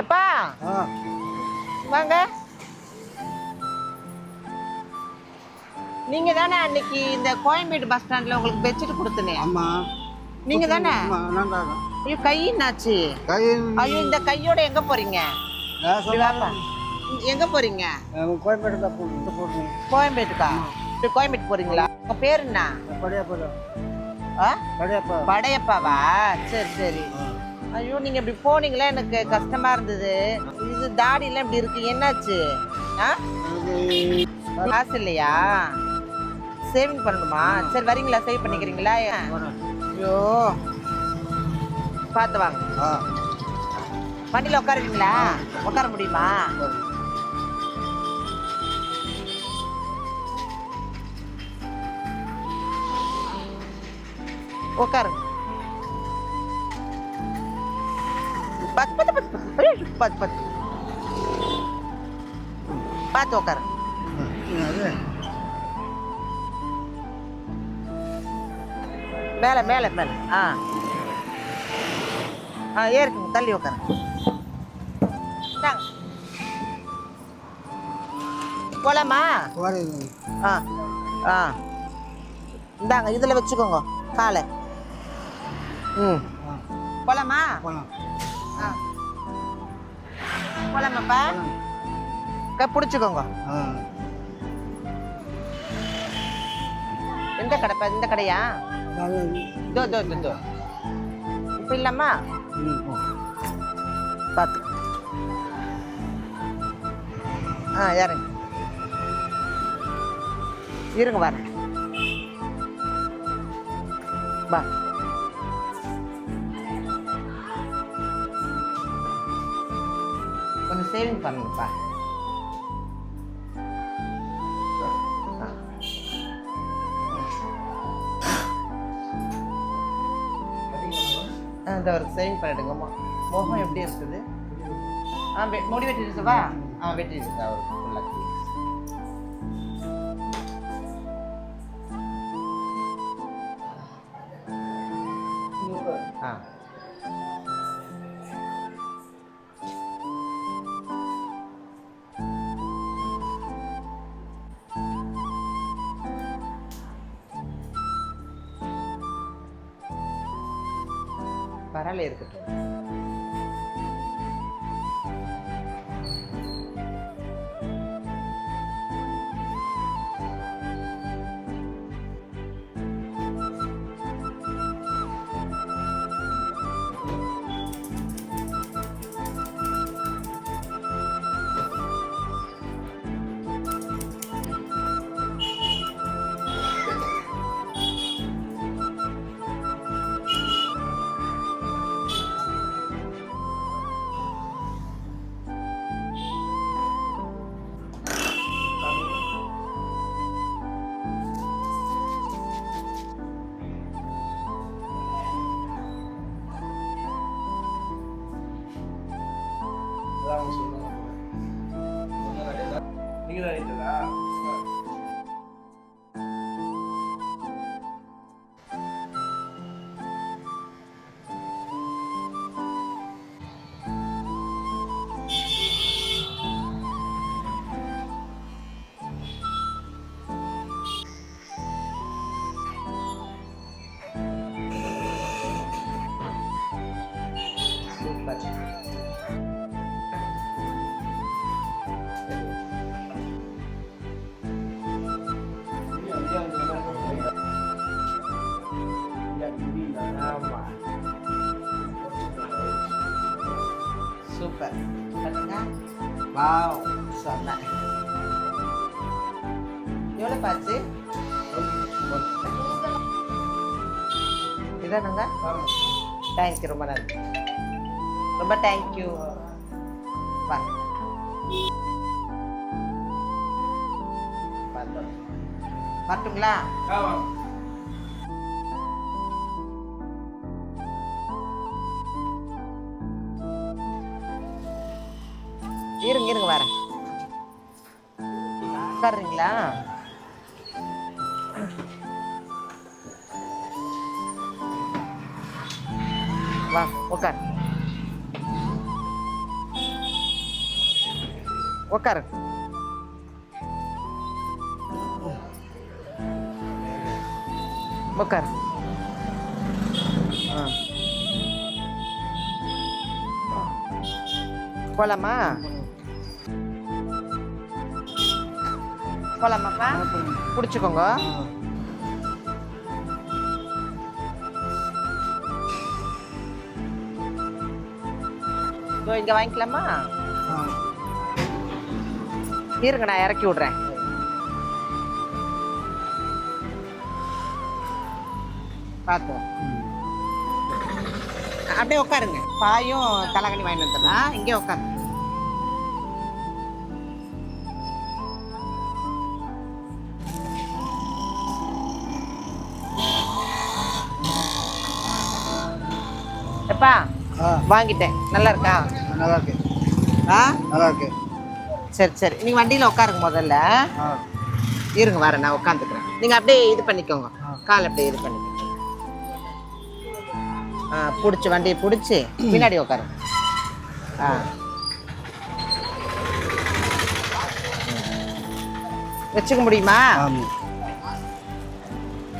எப்பா? வாங்க. நீங்க தானே அன்னைக்கு இந்த கோயம்பேடு பஸ் ஸ்டாண்ட்ல உங்களுக்கு பெட்ஷீட் கொடுத்தனே? ஆமாம் நீங்க தானே? ஐயோ கை என்னாச்சு? ஐயோ இந்த கையோட எங்க போறீங்க. எங்க போறீங்க? கோயம்பேடு கோயம்பேட்டுக்கா? கோயம்பேட்டு போறீங்களா? உங்க பேர் என்ன? படையப்பா. ஆ? படையப்பா. படையப்பாவா? சரி சரி. ஐயோ நீங்க இப்படி போனீங்களா எனக்கு கஷ்டமா இருந்தது. இது தாடி எல்லாம் இப்படி இருக்கு. என்னாச்சு? ஆ? காசு இல்லையா? சேவிங் பண்ணணுமா? சரி வரீங்களா? சேவ் பண்ணிக்கிறீங்களா? ஐயோ. பார்த்து வாங்க. வண்டியில் உட்காருவீங்களா? உட்கார முடியுமா? உட்காருங்க. பத்து பத்து ஐயோ, பத்து பத்து பார்த்து உட்காரு மேலே மேலே மேலே ஆ ஆ ஏறுக்குங்க தள்ளி உட்காரு. போலாமா ஆ ஆ இந்தாங்க இதில் வச்சுக்கோங்க. காலை. ம். போலாமா போகலாம் ஆ போலாமாப்பா கை பிடிச்சிக்கோங்க. எந்த கடைப்பா இந்த கடையா? இதோ இதோ இதோ, இப்போ இல்லாமா. பார்த்து ஆ இறங்க இருங்க வரேன். வா. சேவிங் பண்ணுங்கப்பா. அந்த ஒரு சேவிங் பண்ணிடுங்க மு- முகம் எப்படி இருக்குது? ஆ வெ- முடி வெட்டிடுச்சுவா? ஆ வெட்டிடுச்சுக்கா அவருக்கு. பரவாயில்ல இருக்கட்டும். சூப்பர் வாவ் சொன்னேன் எவ்வளோ பாச்சு இதானுங்க தேங்க்யூ ரொம்ப நன்றி ரொம்ப தேங்க்யூ வா. வரட்டுங்களா? இருங்க இருங்க வரேன். உட்காருங்களா வா உட்கார். உட்காரு. உட்காரு. ஆ. போலாமா? போலாமாப்பா பிடிச்சிக்கோங்க. இதோ இங்க வாங்கிக்கலாமா? இருங்க நான் இறக்கி விடுறேன். பார்த்து அப்படியே உட்காருங்க. பாயும் தலைகணி வாங்கிட்டு வந்துடலாம் இங்கே உட்காரு ஆ. வாங்கிட்டேன். நல்லா இருக்கா நல்லா இருக்கு ஆ? நல்லா இருக்கு சரி சரி. நீங்கள் வண்டியில் உட்காருங்க முதல்ல. இருங்க வரேன். நான் உட்காந்துக்கிறேன் நீங்கள் அப்படியே இது பண்ணிக்கோங்க. கால் அப்படியே இது பண்ணிக்கோங்க. ஆ பிடிச்சி வண்டியை பிடிச்சி பின்னாடி உட்காருங்க ஆ. வச்சுக்க முடியுமா?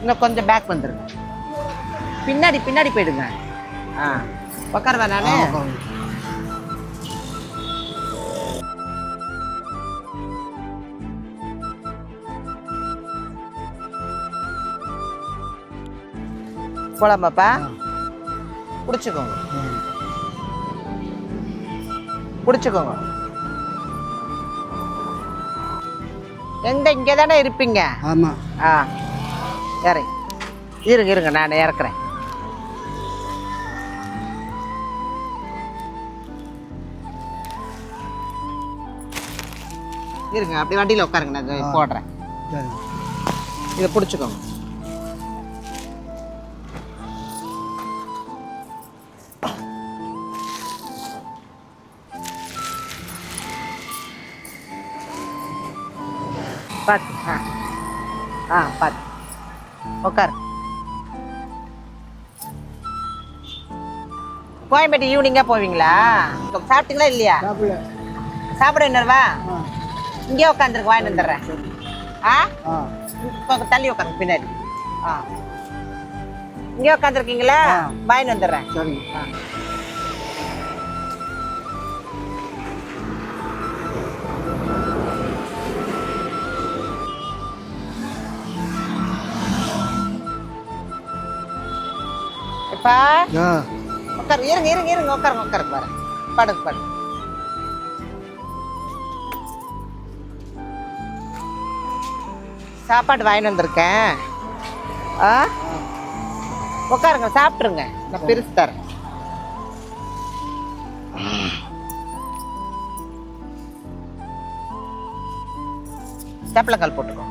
இன்னும் கொஞ்சம் பேக் வந்துருங்க. பின்னாடி பின்னாடி போயிடுங்க. ஆ. நான். போலாமாப்பா. பிடிச்சிக்கோங்க. பிடிச்சிக்கோங்க. எங்க இங்கே தானே இருப்பீங்க? ஆமாம் ஆ. இறங்க இருங்க இருங்க நான் இறக்குறேன். இருங்க அப்படி வண்டியில் உட்காருங்க நான். போடுறேன். இதை பிடிச்சிக்கோங்க. பார்த்து ஆ. ஆ பார்த்து உட்காரு. கோயம்பேட்டு ஈவினிங்காக போவீங்களா? சாப்பிட்டீங்களா இல்லையா? சாப்பிட ஆ. இங்கே உட்காந்துருக்கு வாங்கிட்டு வந்துடுறேன் ஆ? தள்ளி உட்காருங்க பின்னாடி. ஆ. இங்கே உட்காந்துருக்கீங்களா ஆ. வாங்கிட்டு வந்துடுறேன் சரிங்க. ஆ. உட்காரு இருங்க இருங்க இருங்க உட்காருங்க உட்காருங்க வரேன் படுங்க படுங்க. சாப்பாடு வாங்கிட்டு வந்திருக்கேன். ஆ? உட்காருங்க சாப்பிட்ருங்க நான் பிரிச்சு தரேன். சேப்பலக்கால் போட்டுக்கோ.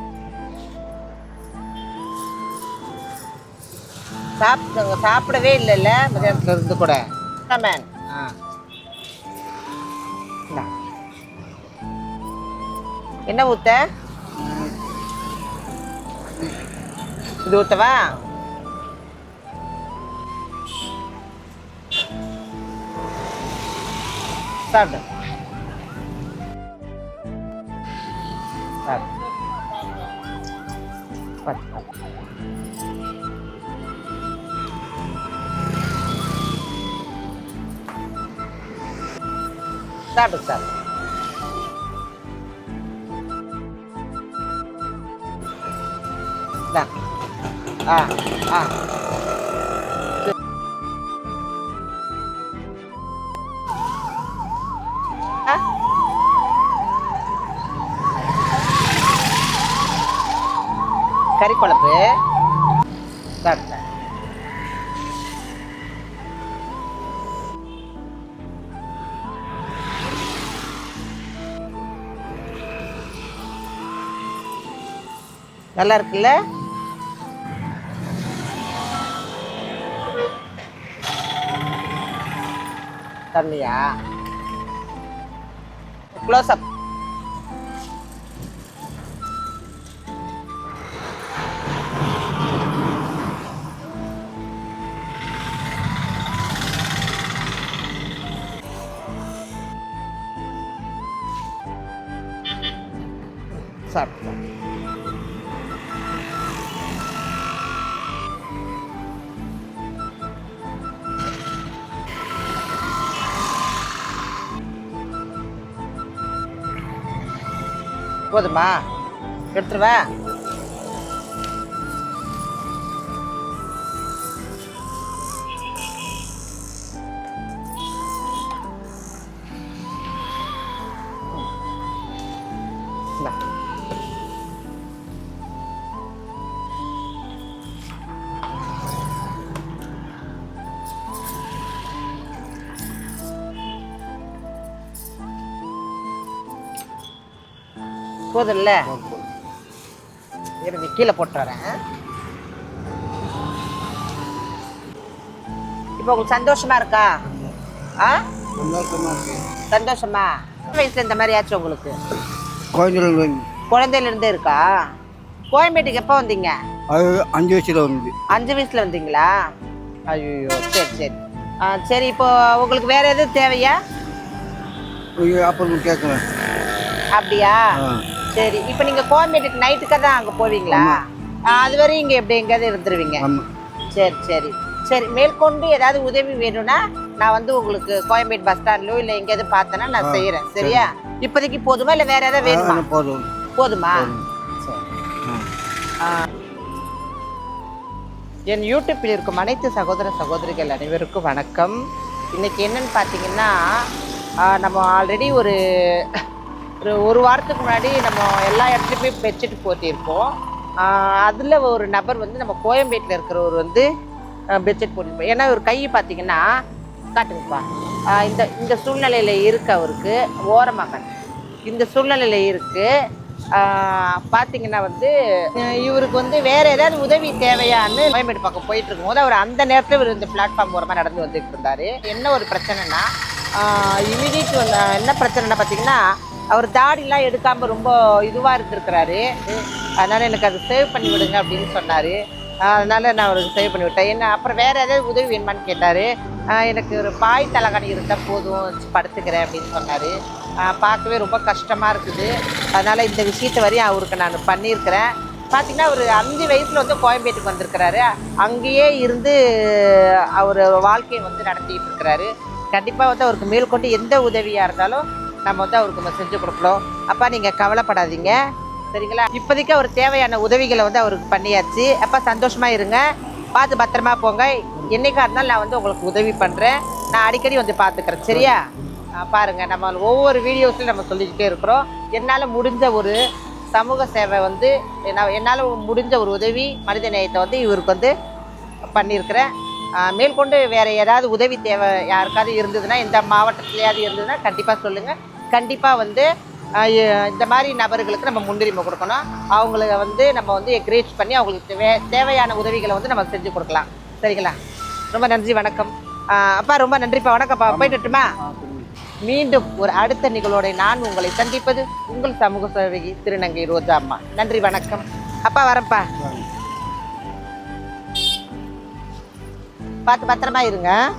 சாப்பிடுங்க சாப்பிடவே இல்லைல்ல? மதியானத்துல இருந்து கூட. கமேன் ஆ. இந்தா. என்ன ஊத்த இது ஊத்தவா சாப்பிடு சாப்பிடு பார்த்து பார்த்து சாப்பிடு சாப்பிடு இந்தா. ஆ ஆ ஆ கறி குழம்பு சாப்பிட்டேன் நல்லா இருக்குல்ல தண்ணியா க்ளோஸ் அப் சாப்பிட்டு போதுமா? எடுத்துருவேன். போதும்ல? இருங்க கீழே போட்டு வரேன். இப்போ உங்களுக்கு சந்தோஷமா இருக்கா? ஆ? சந்தோஷமா வயசுல இந்த மாதிரி ஆச்சு உங்களுக்கு? குழந்தைகள் வந்து குழந்தையில இருந்தே இருக்கா? கோயம்பேட்டுக்கு எப்போ வந்தீங்க? அஞ்சு வயசுல வந்து. அஞ்சு வயசுல வந்தீங்களா? ஐயோ சரி சரி. ஆ சரி இப்போ உங்களுக்கு வேற எதுவும் தேவையா? அப்புறம் கேட்குறேன் அப்படியா? சரி இப்போ நீங்க கோயம்பேட்டுக்கு நைட்டுக்கு தான் அங்க போவீங்களா? அது வரையும் இங்க எப்படி எங்கேயாவது இருந்துருவீங்க? சரி சரி. சரி மேற்கொண்டு ஏதாவது உதவி வேணும்னா நான் வந்து உங்களுக்கு கோயம்பேடு பஸ் ஸ்டாண்ட்லயோ இல்லை எங்கேயாவது பார்த்தேன்னா நான் செய்யறேன் சரியா? இப்போதைக்கு போதுமா இல்லை வேற ஏதாவது வேணுமா? போதும். போதுமா. என் யூடியூப்பில் இருக்கும் அனைத்து சகோதர சகோதரிகள் அனைவருக்கும் வணக்கம். இன்னைக்கு என்னன்னு பார்த்தீங்கன்னா நம்ம ஆல்ரெடி ஒரு ஒரு ஒரு வாரத்துக்கு முன்னாடி நம்ம எல்லா இடத்துலையுமே பெட்ஷீட் போட்டியிருக்கோம் அதில் ஒரு நபர் வந்து நம்ம கோயம்பேட்டில் இருக்கிறவர் வந்து பெட்ஷீட் போட்டிருப்போம் ஏன்னா ஒரு கை பார்த்தீங்கன்னா காட்டுங்கப்பா. இந்த இந்த சூழ்நிலையில் இருக்கு அவருக்கு ஓரமாக காட்டு. இந்த சூழ்நிலையில் இருக்குது பார்த்தீங்கன்னா வந்து இவருக்கு வந்து வேறு ஏதாவது உதவி தேவையான்னு கோயம்பேடு பக்கம் போயிட்டு இருக்கும்போது அவர் அந்த நேரத்தில் இவர் இந்த பிளாட்ஃபார்ம் ஓரமாக நடந்து வந்துட்டு இருந்தார். என்ன ஒரு பிரச்சனைனா இமீடியட் வந்து என்ன பிரச்சனைனா பார்த்தீங்கன்னா அவர் தாடிலாம் எடுக்காம ரொம்ப இதுவாக இருந்திருக்கிறாரு. அதனால எனக்கு அதை சேவ் பண்ணி விடுங்க அப்படின்னு சொன்னார். அதனால் அதனால நான் அவருக்கு சேவ் பண்ணி விட்டேன். என்ன அப்புறம் வேற ஏதாவது உதவி வேணுமான்னு கேட்டார். எனக்கு ஒரு பாய் தலைகணி இருந்தால் போதும் படுத்துக்கிறேன் அப்படின்னு சொன்னார். பார்க்கவே ரொம்ப கஷ்டமாக இருக்குது. அதனால் இந்த விஷயத்தை வரையும் அவருக்கு நான் பண்ணியிருக்கிறேன். பார்த்தீங்கன்னா அவர் அஞ்சு வயசில் வந்து கோயம்பேட்டுக்கு வந்திருக்கிறாரு. அங்கேயே இருந்து அவர் வாழ்க்கையை வந்து நடத்திட்டு இருக்கிறாரு கண்டிப்பாக வந்து அவருக்கு மேற்கொண்டு எந்த உதவியாக இருந்தாலும் நம்ம வந்து அவருக்கு நம்ம செஞ்சு கொடுக்கணும். அப்பா நீங்கள் கவலைப்படாதீங்க. சரிங்களா? இப்போதைக்கு அவர் தேவையான உதவிகளை வந்து அவருக்கு பண்ணியாச்சு. அப்போ சந்தோஷமாக இருங்க. பார்த்து பத்திரமா போங்க. என்னைக்கா இருந்தாலும் நான் வந்து உங்களுக்கு உதவி பண்ணுறேன் நான் அடிக்கடி வந்து பார்த்துக்கிறேன். சரியா? பாருங்கள் நம்ம ஒவ்வொரு வீடியோஸ்லையும் நம்ம சொல்லிக்கிட்டே இருக்கிறோம். என்னால் முடிஞ்ச ஒரு சமூக சேவை வந்து நான் என்னால் முடிஞ்ச ஒரு உதவி மனித நேயத்தை வந்து இவருக்கு வந்து பண்ணியிருக்கிறேன். மேற்கொண்டு வேறு ஏதாவது உதவி தேவை யாருக்காவது இருந்ததுன்னா இந்த மாவட்டத்துலையாவது இருந்ததுன்னா கண்டிப்பாக சொல்லுங்கள் கண்டிப்பாக வந்து இந்த மாதிரி நபர்களுக்கு நம்ம முன்னுரிமை கொடுக்கணும். அவங்கள வந்து நம்ம வந்து என்கரேஜ் பண்ணி அவங்களுக்கு தேவை- தேவையான உதவிகளை வந்து நம்ம செஞ்சு கொடுக்கலாம். சரிங்களா? ரொம்ப நன்றி வணக்கம். அப்பா ரொம்ப நன்றிப்பா வணக்கம்ப்பா போயிட்டு மீண்டும் ஒரு அடுத்த நிகழ்வோட நான் உங்களை சந்திப்பது உங்கள் சமூக சேவகி திருநங்கை ரோஜா அம்மா. நன்றி வணக்கம். அப்பா வரேன்ப்பா. பார்த்து பத்திரமா இருங்க.